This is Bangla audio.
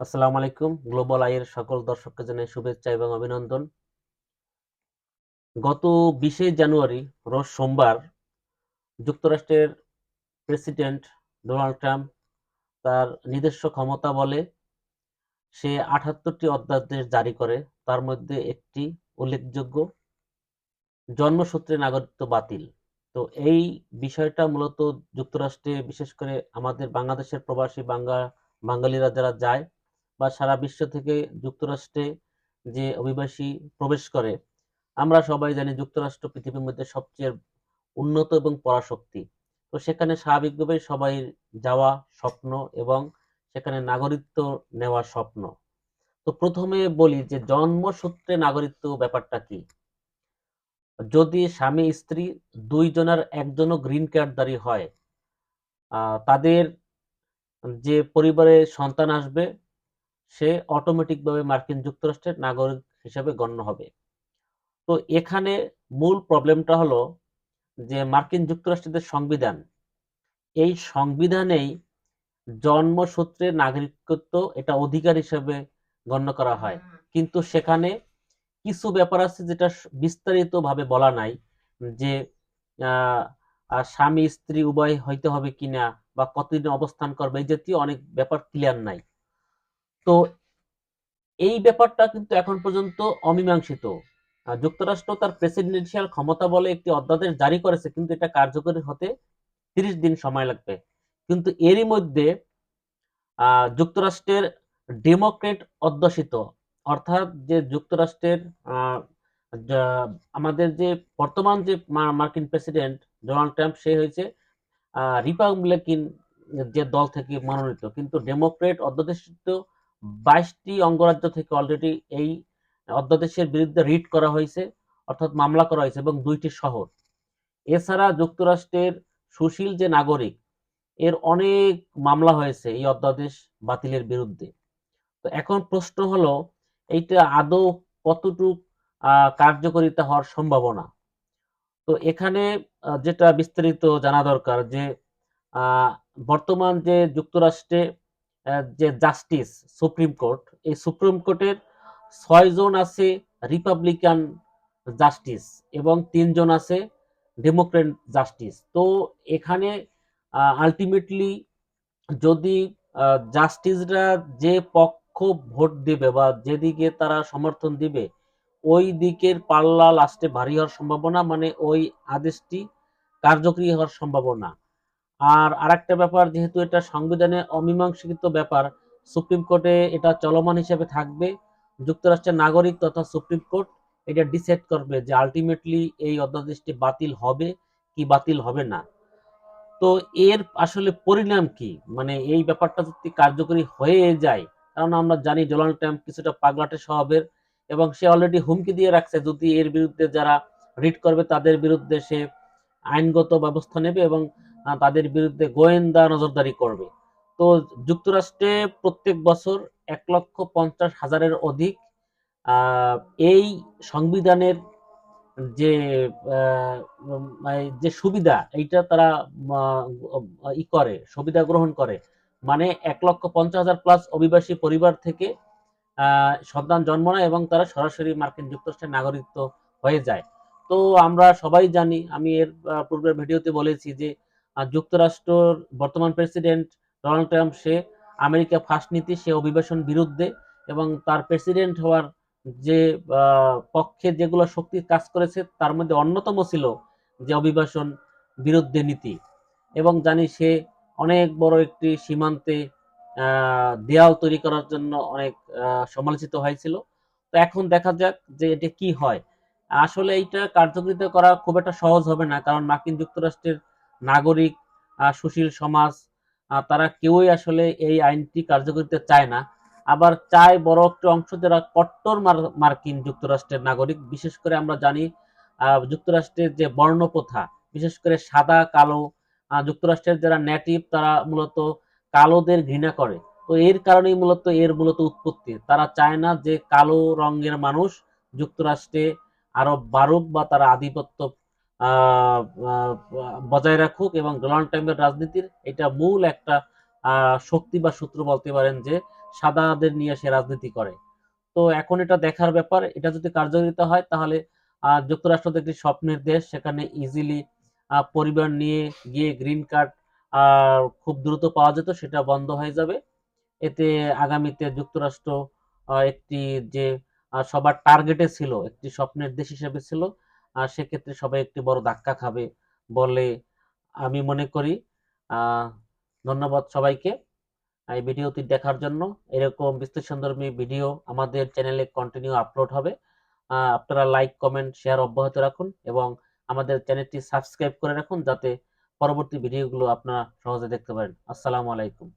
আসসালামু আলাইকুম। গ্লোবাল আইয়ের সকল দর্শককে জানাই শুভেচ্ছা এবং অভিনন্দন। গত বিশে জানুয়ারি, রোজ সোমবার, যুক্তরাষ্ট্রের প্রেসিডেন্ট ডোনাল্ড ট্রাম্প তার নিজস্ব ক্ষমতা বলে সে আঠাত্তরটি অধ্যাদেশ জারি করে। তার মধ্যে একটি উল্লেখযোগ্য, জন্মসূত্রে নাগরিকত্ব বাতিল। তো এই বিষয়টা মূলত যুক্তরাষ্ট্রে, বিশেষ করে আমাদের বাংলাদেশের প্রবাসী বাঙ্গা বাঙালিরা যারা যায় বা সারা বিশ্ব থেকে যুক্তরাষ্ট্রে যে অভিবাসী প্রবেশ করে, আমরা সবাই জানি যুক্তরাষ্ট্র পৃথিবীর মধ্যে সবচেয়ে উন্নত এবং পরাশক্তি। তো সেখানে স্বাভাবিকভাবে সবাই যাওয়া স্বপ্ন এবং সেখানে নাগরিকত্ব নেওয়ার স্বপ্ন। তো প্রথমে বলি যে জন্মসূত্রে নাগরিকত্ব ব্যাপারটা কি? যদি স্বামী, স্ত্রী দুইজনের একজনও গ্রিন কার্ডধারী হয় তাদের যে পরিবারে সন্তান আসবে সে অটোমেটিকভাবে মার্কিন যুক্তরাষ্ট্রের নাগরিক হিসেবে গণ্য হবে। তো এখানে মূল প্রবলেমটা হলো যে মার্কিন যুক্তরাষ্ট্রের সংবিধান এই সংবিধানেই জন্মসূত্রে নাগরিকত্ব এটা অধিকার হিসেবে গণ্য করা হয়। কিন্তু সেখানে কিছু ব্যাপার আছে যেটা বিস্তারিতভাবে বলা নাই যে স্বামী স্ত্রী উভয় হইতে হবে কিনা বা কতদিন অবস্থান করবে এই জাতীয় অনেক ব্যাপার ক্লিয়ার নাই। তো এই ব্যাপারটা কিন্তু এখন পর্যন্ত অমীমাংসিত। যুক্তরাষ্ট্র তার প্রেসিডেন্সিয়াল ক্ষমতা বলে একটি অধ্যাদেশ জারি করেছে, কিন্তু এটা কার্যকরী হতে তিরিশ দিন সময় লাগবে। কিন্তু এরই মধ্যে যুক্তরাষ্ট্রের ডেমোক্রেট অধ্যুষিত, অর্থাৎ যে যুক্তরাষ্ট্রের আমাদের যে বর্তমান যে মার্কিন প্রেসিডেন্ট ডোনাল্ড ট্রাম্প, সে হয়েছে রিপাবলিকান যে দল থেকে মনোনীত। কিন্তু ডেমোক্রেট অধ্যাদেশিত বাইশটি অঙ্গরাজ্য থেকে অলরেডি এই অধ্যাদেশের বিরুদ্ধে রিট করা হয়েছে, অর্থাৎ মামলা করা হয়েছে এবং দুইটি শহর। এছাড়া যুক্তরাষ্ট্রের সুশীল যে নাগরিক, এর অনেক মামলা হয়েছে এই অধ্যাদেশ বাতিলের বিরুদ্ধে। তো এখন প্রশ্ন হলো, এইটা আদৌ কতটুক কার্যকারিতা হওয়ার সম্ভাবনা? তো এখানে যেটা বিস্তারিত জানা দরকার যে বর্তমান যে যুক্তরাষ্ট্রে যে জাস্টিস সুপ্রিম কোর্ট এই সুপ্রিম কোর্টের ছয়জন আছে রিপাবলিকান জাস্টিস এবং তিনজন আছে ডেমোক্রেট জাস্টিস তো এখানে আলটিমেটলি যদি জাস্টিসরা যে পক্ষ ভোট দিবে বা যেদিকে তারা সমর্থন দিবে, ওই দিকের পাল্লা লাস্টে ভারী হওয়ার সম্ভাবনা মানে ওই আদেশটি কার্যকরী হওয়ার সম্ভাবনা। আর আরেকটা ব্যাপার, যেহেতু এটা সংবিধানে অমীমাংসিত ব্যাপার, সুপ্রিম কোর্টে এটা চলমান হিসেবে থাকবে। যুক্তরাষ্ট্রের নাগরিক তথা সুপ্রিম কোর্ট এটা ডিসাইড করবে যে আলটিমেটলি এই অধ্যাদেশটি বাতিল হবে কি বাতিল হবে না। তো এর আসলে পরিণাম কি? মানে এই ব্যাপারটা যদি কার্যকরী হয়ে যায়, কারণ আমরা জানি ডোনাল্ড ট্রাম্প কিছুটা পাগলাটে স্বভাবের এবং সে অলরেডি হুমকি দিয়ে রাখছে যদি এর বিরুদ্ধে যারা রিট করবে তাদের বিরুদ্ধে সে আইনগত ব্যবস্থা নেবে এবং তাদের বিরুদ্ধে গোয়েন্দা নজরদারি করবে। তো যুক্তরাষ্ট্রে প্রত্যেক বছর এক লক্ষ পঞ্চাশ হাজারের অধিক এই সংবিধানের যে যে সুবিধা, এইটা তারা ই করে, সুবিধা গ্রহণ করে। মানে এক লক্ষ পঞ্চাশ হাজার প্লাস অভিবাসী পরিবার থেকে সন্তান জন্ম নেয় এবং তারা সরাসরি মার্কিন যুক্তরাষ্ট্রের নাগরিকত্ব হয়ে যায়। তো আমরা সবাই জানি, আমি এর পূর্বের ভিডিওতে বলেছি যে যুক্তরাষ্ট্রর বর্তমান প্রেসিডেন্ট ডোনাল্ড ট্রাম্প, সে আমেরিকা ফার্স্ট নীতি, সে অভিবাসন বিরুদ্ধে এবং তার প্রেসিডেন্ট হওয়ার যে পক্ষে যেগুলো শক্তি কাজ করেছে, তার মধ্যে অন্যতম ছিল যে অভিবাসন বিরুদ্ধে নীতি। এবং জানি সে অনেক বড় একটি সীমান্তে দেয়াল তৈরি করার জন্য অনেক সমালোচিত হয়েছিল। তো এখন দেখা যাক যে এটা কি হয়। আসলে এইটা কার্যকরিতা করা খুব একটা সহজ হবে না, কারণ মার্কিন যুক্তরাষ্ট্রের নাগরিক সুশীল সমাজ তারা কেউই আসলে এই আইনটি কার্যকরিতা চায় না। আবার চায় বড় একটি অংশ যারা কট্টর মার্কিন যুক্তরাষ্ট্রের নাগরিক। বিশেষ করে আমরা জানি যুক্তরাষ্ট্রের যে বর্ণপ্রথা, বিশেষ করে সাদা, কালো যুক্তরাষ্ট্রের যারা নেটিভ তারা মূলত কালোদের ঘৃণা করে। তো এর কারণেই মূলত এর মূলত উৎপত্তি। তারা চায় না যে কালো রঙের মানুষ যুক্তরাষ্ট্রে আরও বারুক বা তারা আধিপত্য বজায় রাখুক এবং ডোনাল্ড ট্রাম্পের রাজনীতির এটা মূল একটা শক্তি বা সূত্র বলতে পারেন যে সাদাদের নিয়ে সে রাজনীতি করে। তো এখন এটা দেখার ব্যাপার, এটা যদি কার্যকরিত হয় তাহলে যুক্তরাষ্ট্র একটি স্বপ্নের দেশ, সেখানে ইজিলি পরিবার নিয়ে গিয়ে গ্রিন কার্ড খুব দ্রুত পাওয়া যেত, সেটা বন্ধ হয়ে যাবে। এতে আগামীতে যুক্তরাষ্ট্র একটি যে সবার টার্গেটে ছিল, একটি স্বপ্নের দেশ হিসেবে ছিল আর সেক্ষেত্রে সবাই একটি বড় ধাক্কা খাবে বলে আমি মনে করি। ধন্যবাদ সবাইকে এই ভিডিওটি দেখার জন্য। এরকম বিশ্লেষণধর্মী ভিডিও আমাদের চ্যানেলে কন্টিনিউ আপলোড হবে। আপনারা লাইক কমেন্ট শেয়ার অব্যাহত রাখুন এবং আমাদের চ্যানেলটি সাবস্ক্রাইব করে রাখুন যাতে পরবর্তী ভিডিওগুলো আপনারা সহজে দেখতে পারেন। আসসালামু আলাইকুম।